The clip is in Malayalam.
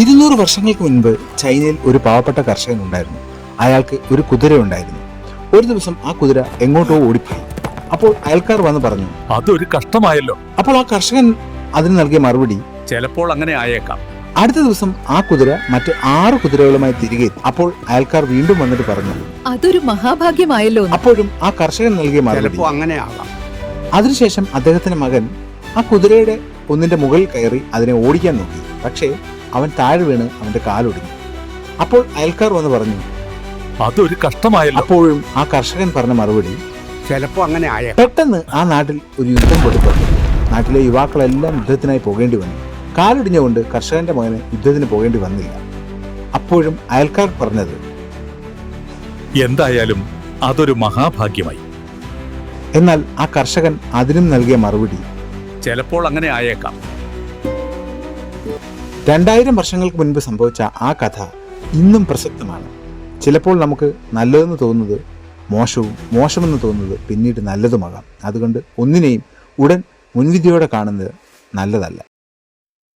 ഇരുന്നൂറ് വർഷങ്ങൾക്ക് മുൻപ് ചൈനയിൽ ഒരു പാവപ്പെട്ട കർഷകൻ ഉണ്ടായിരുന്നു. അയാൾക്ക് ഒരു കുതിര ഉണ്ടായിരുന്നു. ഒരു ദിവസം ആ കുതിര എങ്ങോട്ടോ ഓടിപ്പോയി. അപ്പോൾ അയൽക്കാർ വന്ന് പറഞ്ഞു അതൊരു കഷ്ടമായല്ലോ. അപ്പോൾ ആ കർഷകൻ അതിന് നൽകിയ മറുപടി ചിലപ്പോൾ അങ്ങനെ ആയേക്കാം. അടുത്ത ദിവസം ആ കുതിര മറ്റ് ആറ് കുതിരകളുമായി തിരികെ എത്തി. അപ്പോൾ അയൽക്കാർ വീണ്ടും വന്നിട്ട് പറഞ്ഞു അതൊരു മഹാഭാഗ്യമായല്ലോ. അപ്പോഴും ആ കർഷകൻ നൽകിയ മറുപടി. ചിലപ്പോൾ അങ്ങനെ ആകാം. അതിനുശേഷം അദ്ദേഹത്തിന്റെ മകൻ ആ കുതിരയുടെ ഒന്നിന്റെ മുകളിൽ കയറി അതിനെ ഓടിക്കാൻ നോക്കി. പക്ഷേ അവൻ താഴെ വീണ് അവന്റെ കാലൊടിഞ്ഞു. അപ്പോൾ അയൽക്കാർ വന്ന് പറഞ്ഞു അതൊരു കഷ്ടമായല്ലോ. അപ്പോഴും ആ കർഷകൻ പറഞ്ഞ മറുപടി ചിലപ്പോ അങ്ങനെ ആയ പെട്ടെന്ന് ആ നാട്ടിൽ ഒരു യുദ്ധം പൊട്ടിപ്പുറപ്പെട്ടു നാട്ടിലെ യുവാക്കളെല്ലാം യുദ്ധത്തിനായി പോകേണ്ടി വന്നു. കാലൊടിഞ്ഞുകൊണ്ട് കർഷകന്റെ മകന് യുദ്ധത്തിന് പോകേണ്ടി വന്നില്ല. അപ്പോഴും അയൽക്കാർ പറഞ്ഞത് എന്തായാലും അതൊരു മഹാഭാഗ്യമായി. എന്നാൽ ആ കർഷകൻ അതിനും നൽകിയ മറുപടി ചിലപ്പോൾ അങ്ങനെ ആയേക്കാം. രണ്ടായിരം വർഷങ്ങൾക്ക് മുൻപ് സംഭവിച്ച ആ കഥ ഇന്നും പ്രസക്തമാണ്. ചിലപ്പോൾ നമുക്ക് നല്ലതെന്ന് തോന്നുന്നത് മോശവും മോശമെന്ന് തോന്നുന്നത് പിന്നീട് നല്ലതുമാകാം. അതുകൊണ്ട് ഒന്നിനെയും ഉടൻ മുൻവിധിയോടെ കാണുന്നത് നല്ലതല്ല.